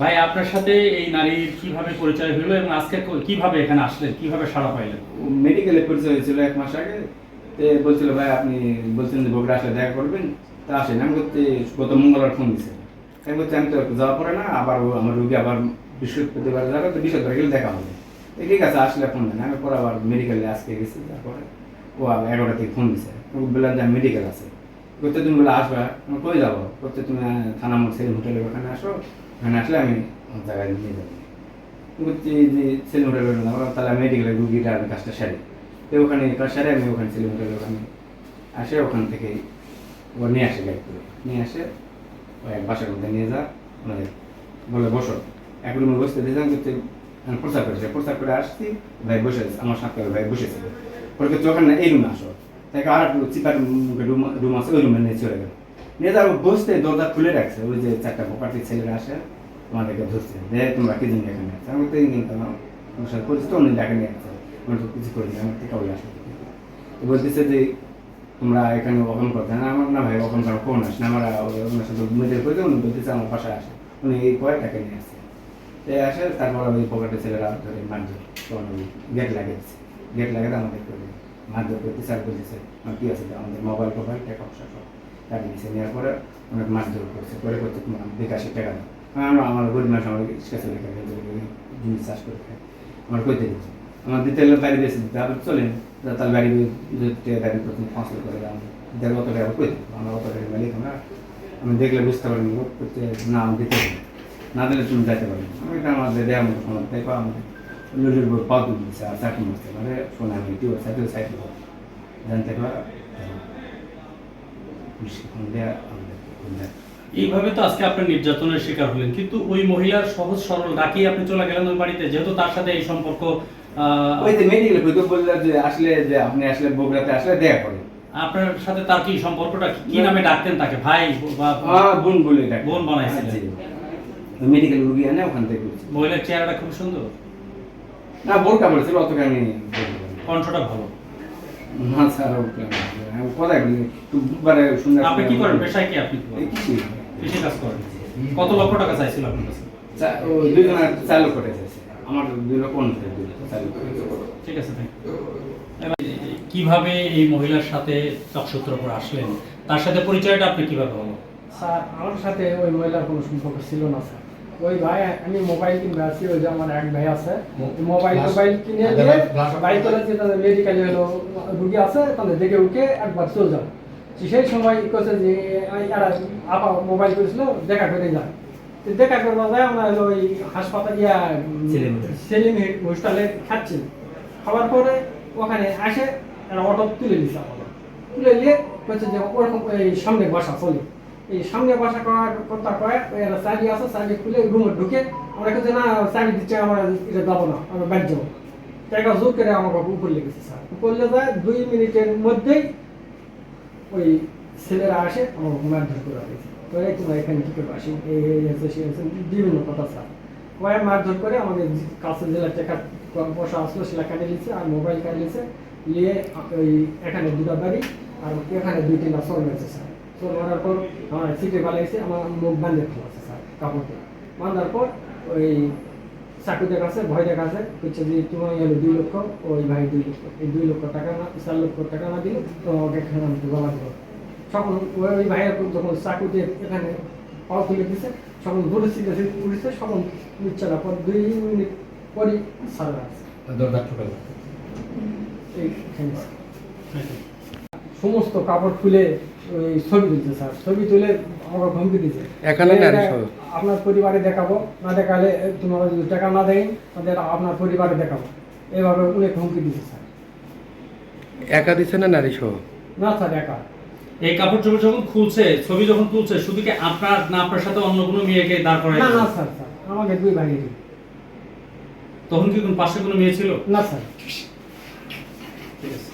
ভাই আপনার সাথে এই নারীর কীভাবে পরিচয় হলো এবং আজকে কীভাবে এখানে আসলেন? কীভাবে সাড়া পাইলেন? মেডিকেলে পরিচয় হয়েছিল এক মাস আগে। তে বলছিল ভাই আপনি বলছেন যে বগুড়া আসলে দেখা করবেন। তা আসেন। আমি করতে গত মঙ্গলবার ফোন দিছে। আমি বলছি আমি তো যাওয়া পড়ে না আবার ও আমার রুগী আবার বৃহস্পতিবার যাবে তো বৃহস্পতিবার গেলে দেখা হবে। ঠিক আছে আসলে ফোন দেন। আমি পরে আবার মেডিকেলে আজকে গেছি তারপরে ও আবার এগারোটা থেকে ফোন দিছে। বললাম যে মেডিকেল আছে। তুমি বলে আসবে আমি কই যাব? করতে তুমি আহ, থানা মোড় সেই হোটেলের ওখানে আসো ওখানে আসলে আমি জায়গায় নিয়ে যাব। বলছি যে সেলিম হোটেল তাহলে মেডিকেলের রুগীটা আমি কাজটা সারি। তো ওখানে কাজ সারে আমি ওখানে সেলিম হোটেলের ওখানে আসে ওখান থেকে ও নিয়ে আসে গাইড করে নিয়ে আসে ও এক বাসার মধ্যে নিয়ে যা ওনাদের বলে বসো। এক রুমে বসতে দিয়েছিলাম কিন্তু আমি প্রচার করেছে। প্রচার করে আসছি ভাই বসে আমার সাথে ভাই বসেছে। পরে কিন্তু ওখানে এই রুমে আসো। তাকে আর একটু চিপার রুম রুম আছে ওই রুমে নিয়ে চলে গেল। নিয়ে যাব বসতে দরজা খুলে রাখছে। ওই যে চারটা পোকাটি ছেলেরা আসে, তোমাদেরকে ধরছে। যে তোমরা কি জন্য এখানে আসছে আমি তো ইঞ্জিন কেন আমার সাথে পরিচিত অন্য ডাকে নিয়ে আসছে আমি তো কিছু করিনি আমার থেকে ওই আসে। তো বলতেছে যে, তোমরা এখানে অপন করতে না, আমার না ভাই অপন করা কোন আসে না। আমরা ওনার সাথে মেয়েদের করে উনি বলতেছে, আমার বাসায় আসে। উনি এই কয়েক টাকা নিয়ে আসছে তো আসে, তারপর ওই পকেটে ছেলেরা ধরে, মারধর গেট লাগিয়েছে। গেট লাগাতে আমাদের করে মারধর করতে বলতেছে আমার কি আছে আমাদের মোবাইল টোবাইল টাকা পয়সা সব। টাকা নিয়েছে নেওয়ার পরে অনেক মারধর করছে। করে করতে তোমার বিকাশে টাকা দাও। আমরা, আমার গরিব মানুষ আমার কাছে লেখা জিনিস চাষ করে খাই। আমার কইতে দিচ্ছে। আমার দিতে হলে বাড়ি বেশি দিতে আবার চলেন তার বাড়ি গাড়ি প্রথম পাঁচ লাখ করে দাম দেড় অত টাকা কই দেবো? আমরা অত টাকা মালিক আমরা আমি দেখলে বুঝতে পারিনি না, আমি দিতে না। দিলে তুমি যাইতে পারবে আমি এটা আমাদের দেওয়া মতো তাই পাওয়া আমাদের। চাকরি মারতে মানে শোনা আমি টিউব সাইকেল সাইকেল জানতে পারা দেওয়া এইভাবে তো আজকে আপনি নির্যাতনের শিকার হলেন। কিন্তু ওই মহিলার সহজ সরল ডাকিয়ে আপনি চলে গেলেন ওই বাড়িতে যেহেতু তার সাথে এই সম্পর্ক ওই যে মেডিকেল বই তো যে আসলে যে আপনি আসলে বগুড়াতে আসলে দেখা করে আপনার সাথে তার কি সম্পর্কটা? কি- নামে ডাকতেন তাকে? ভাই বা হ্যাঁ বোন বলে। বোন বানাইছিলেন। ওই মেডিকেল রুগী আনে ওখান থেকে মহিলার চেহারাটা খুব সুন্দর। না বোরকা বলেছিল অত আমি কণ্ঠটা ভালো। না স্যার ওকে আমি কোথায় বলি একটু বুধবারে সুন্দর আপনি কি করেন? পেশায় কি আপনি কি এই কিছু কৃষি কাজ করেন। কত লক্ষ টাকা চাইছিল আপনার কাছে? ও দুইজন আর চার লক্ষ টাকা চাইছে। আমার দুই লক্ষ চাই, দুই। ঠিক আছে কীভাবে এই মহিলার সাথে চকসূত্রপুর আসলেন? তার সাথে পরিচয়টা আপনি কীভাবে হলো? স্যার আমার সাথে ওই মহিলার কোনো সম্পর্ক ছিল না স্যার। ওই ভাই আমি মোবাইল কিনবে আছি ওই যে আমার এক ভাই আছে মোবাইল টোবাইল কিনে দিয়ে বাড়ি চলে যে তাদের মেডিকেলে হলো রুগী আছে তাদের দেখে উঠে একবার চলে যাও। সেই সময় করছে যে এরা আপা মোবাইল করেছিল দেখা করে যায় দেখা করবা যায় আমরা হলো ওই হাসপাতাল ইয়া সেলিম। হোস্টেলে খাচ্ছি। খাওয়ার পরে ওখানে আসে এরা অটো তুলে নিচ্ছে আমাদের। তুলে নিয়ে বলছে যে ওরকম সামনে বসা চলে। এই সামনে বসা করার কথা কয়ে এরা চাবি আছে, চাবি খুলে রুমে ঢুকে আমরা কিন্তু না চাবি দিচ্ছে, আমরা এটা যাব না, আমরা বাড়ি যাব। টাকা জোর করে আমাকে উপর লেগেছে স্যার। উপরে যায় দুই মিনিটের মধ্যেই ওই ছেলেরা আসে, আমাকে মারধর করে দিয়েছে। করে তোমরা এখানে কী করে আসি এই আছে সে আছে বিভিন্ন কথা, স্যার। ওয়াই মারধর করে আমাদের কাছে জেলার টাকা পয়সা আসলো, সেটা কাটে দিচ্ছে আর মোবাইল কাটে দিচ্ছে নিয়ে ওই এখানে দুটা বাড়ি, আর এখানে দুই তিনটা চোর মেরেছে, স্যার। চোর মারার পর আমার সিটে পালাইছে আমার মুখ বান্ধে ফেলাছে স্যার কাপড় দিয়ে বাঁধার পর ওই চাকু দেখাচ্ছে ভয় দেখাচ্ছে হচ্ছে যে তোমার হলো দুই লক্ষ ওই ভাই দুই লক্ষ এই দুই লক্ষ টাকা না চার লক্ষ টাকা না দিলে তোমাকে এখানে আমি জমা দেবো তখন ওই ভাইয়ের যখন চাকু দিয়ে এখানে পাও তুলে দিছে তখন দূরে সিটে উঠেছে তখন নিচ্ছে পর দুই মিনিট পরই সারা আছে এইখানে সমস্ত কাপড় খুলে ওই ছবি তুলছে স্যার। ছবি তুলে আমাকে ধমকি দিচ্ছে এখানে আপনার পরিবারে দেখাবো না দেখালে তোমার যদি টাকা না দেয় তাদের আপনার পরিবারে দেখাবো। এইভাবে অনেক হুমকি দিচ্ছে স্যার। একা দিছে না নারী সহ? না স্যার একা। এই কাপড় চোপড় যখন খুলছে ছবি যখন তুলছে শুধু কি আপনার না আপনার সাথে অন্য কোনো মেয়েকে দাঁড় করাই না না স্যার স্যার। আমাকে দুই ভাইয়েরই তখন কি কোন পাশে কোনো মেয়ে ছিল? না স্যার। ঠিক আছে।